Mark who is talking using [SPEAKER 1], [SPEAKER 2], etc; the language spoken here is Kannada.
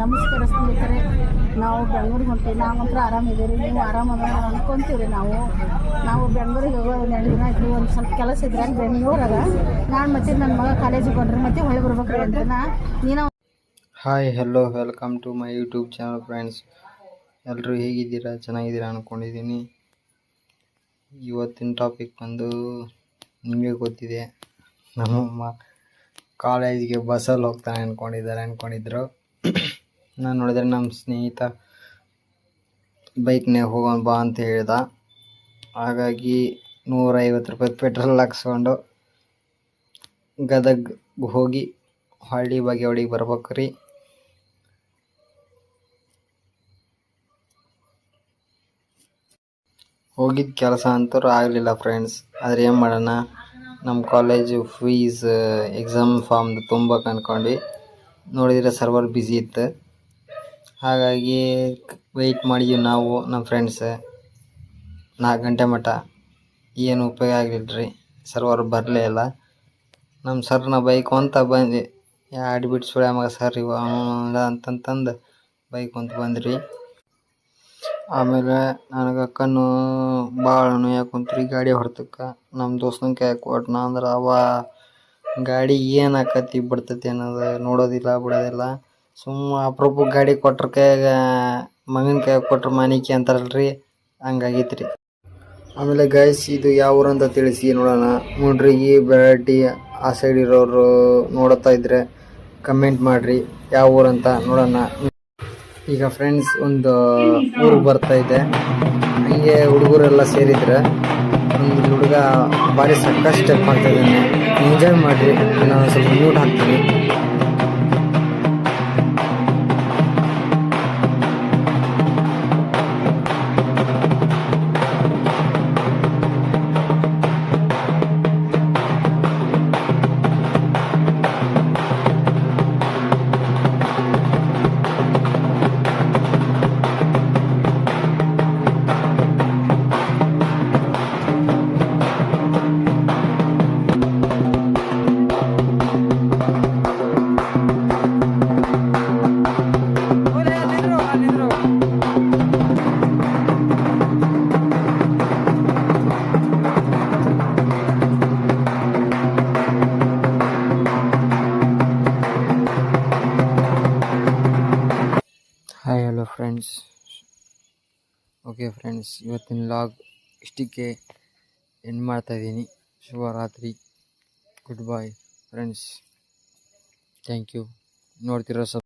[SPEAKER 1] ನಮಸ್ಕಾರ ಸ್ನೇಹಿತರೆ. ನಾವು ಬೆಂಗ್ಳೂರಿಗೆ ಹೊಂಟೀವಿ. ನಾವಂತ್ರ ಆರಾಮಿದ್ದೀವಿ ನೀವು ಆರಾಮದ ಅನ್ಕೊಂತೀವಿ ನಾವು. ನಾವು ಬೆಂಗ್ಳೂರಿಗೆ ಹೋಗೋ ಒಂದು ಎರಡು ದಿನ ಒಂದು ಸ್ವಲ್ಪ ಕೆಲಸ ಇದ್ರೆ ಬೆಂಗಳೂರಾಗ ನಾನು ಮತ್ತೆ ನನ್ನ ಮಗ ಕಾಲೇಜಿಗೆ ಬಂದ್ರೆ ಮತ್ತೆ ಹೊಳೆ ಬರ್ಬೇಕು ರೀ ಅಂತ ನೀನು
[SPEAKER 2] hi hello welcome to my YouTube channel friends ಎಲ್ಲರೂ ಹೇಗಿದ್ದೀರಾ? ಚೆನ್ನಾಗಿದ್ದೀರಾ ಅಂದ್ಕೊಂಡಿದ್ದೀನಿ ಇವತ್ತಿನ ಟಾಪಿಕ್ ಬಂದು ನಿಮಗೆ ಗೊತ್ತಿದೆ. ನಮ್ಮಮ್ಮ ಕಾಲೇಜಿಗೆ ಬಸ್ಸಲ್ಲಿ ಹೋಗ್ತಾನೆ ಅಂದ್ಕೊಂಡಿದ್ದಾರೆ ಅಂದ್ಕೊಂಡಿದ್ರು ನಾನು ನೋಡಿದ್ರೆ ನಮ್ಮ ಸ್ನೇಹಿತ ಬೈಕ್ನಾಗ ಹೋಗೋಣ ಬಾ ಅಂತ ಹೇಳ್ದ. ಹಾಗಾಗಿ ನೂರೈವತ್ತು ರೂಪಾಯಿ ಪೆಟ್ರೋಲ್ ಹಾಕ್ಸ್ಕೊಂಡು ಗದಗ್ ಹೋಗಿ ಹಳ್ಳಿ ಬಾಗೇವಾಡಿಗೆ ಬರ್ಬೇಕು ರೀ. ಹೋಗಿದ್ದ ಕೆಲಸ ಅಂತೂ ಆಗಲಿಲ್ಲ ಫ್ರೆಂಡ್ಸ್ ಆದರೆ ಏನು ಮಾಡೋಣ? ನಮ್ಮ ಕಾಲೇಜು ಫೀಸ್ ಎಕ್ಸಾಮ್ ಫಾರ್ಮ್ ತುಂಬಕ್ಕೆ ಅಂದ್ಕೊಂಡು ನೋಡಿದರೆ ಸರ್ವರ್ ಬ್ಯುಸಿ ಇತ್ತು. ಹಾಗಾಗಿ ವೆಯ್ಟ್ ಮಾಡಿದ್ವಿ ನಾವು ನಮ್ಮ ಫ್ರೆಂಡ್ಸ್ ನಾಲ್ಕು ಗಂಟೆ ಮಟ್ಟ ಏನು ಉಪಯೋಗ ಆಗಲಿಲ್ಲ ಸರ್ವರ್ ಬರಲೇ ಇಲ್ಲ. ನಮ್ಮ ಸರ್ನ ಬೈಕ್ ಅಂತ ಬಂದ್ವಿ. ಯಾಡ್ ಬಿಟ್ಟು ಸುಳ್ಯ ಮಗ ಸರ್ ಇವ ಅಂತಂತಂದು ಬೈಕ್ ಅಂತ ಬಂದ್ರಿ ಆಮೇಲೆ ನನಗೆ ಕಣ್ಣು ಭಾಳ ನೋಯಕ್ಕೆ ಕುಂತ್ರಿ ಗಾಡಿ ಹೊಡ್ತಕ್ಕೆ. ನಮ್ಮ ದೋಸ್ತನ ಕೈ ಕೊಟ್ನ ಅಂದ್ರೆ ಅವ ಗಾಡಿ ಏನು ಆಕತಿ ಬಿಡ್ತೈತಿ ಅನ್ನೋದು ನೋಡೋದಿಲ್ಲ, ಬಿಡೋದಿಲ್ಲ. ಸುಮ್ಮ ಅಪ್ರೂಪಕ್ಕೆ ಗಾಡಿ ಕೊಟ್ರ ಕೈಯಾಗ, ಮಗನ ಕೈ ಕೊಟ್ರ ಮಾನಿಕೆ ಅಂತಾರಲ್ರಿ ಹಂಗಾಗೈತೆ ರೀ ಆಮೇಲೆ ಗೈಸ್ ಇದು ಯಾವ ಊರಂತ ತಿಳಿಸಿ ನೋಡೋಣ. ಮುಂಡ್ರಿಗಿ ಬೆಳಟಿ ಆ ಸೈಡ್ ಇರೋರು ನೋಡುತ್ತಾ ಇದ್ರೆ ಕಮೆಂಟ್ ಮಾಡ್ರಿ, ಯಾವ ಊರಂತ ನೋಡೋಣ. ಈಗ ಫ್ರೆಂಡ್ಸ್ ಒಂದು ಊರು ಬರ್ತಾ ಇದೆ. ಹಂಗೆ ಹುಡುಗರೆಲ್ಲ ಸೇರಿದ್ರೆ ಹುಡುಗ ಭಾರಿ ಸಕ್ಕಷ್ಟು ಸ್ಟೆಪ್ ಮಾಡ್ತಾ ಇದ್ದಾನೆ ಎಂಜಾಯ್ ಮಾಡಿರಿ. ನಾನು ಸ್ವಲ್ಪ ಮ್ಯೂಟ್ ಹಾಕ್ತೀನಿ. ಫ್ರೆಂಡ್ಸ್ ಓಕೆ ಫ್ರೆಂಡ್ಸ್ ಇವತ್ತಿನ ಲಾಗ್ ಇಷ್ಟಕ್ಕೆ ಎಂಡ್ ಮಾಡ್ತಾ ಇದ್ದೀನಿ. ಶುಭರಾತ್ರಿ. Good bye friends thank you ನೋಡ್ತಿರೋ sub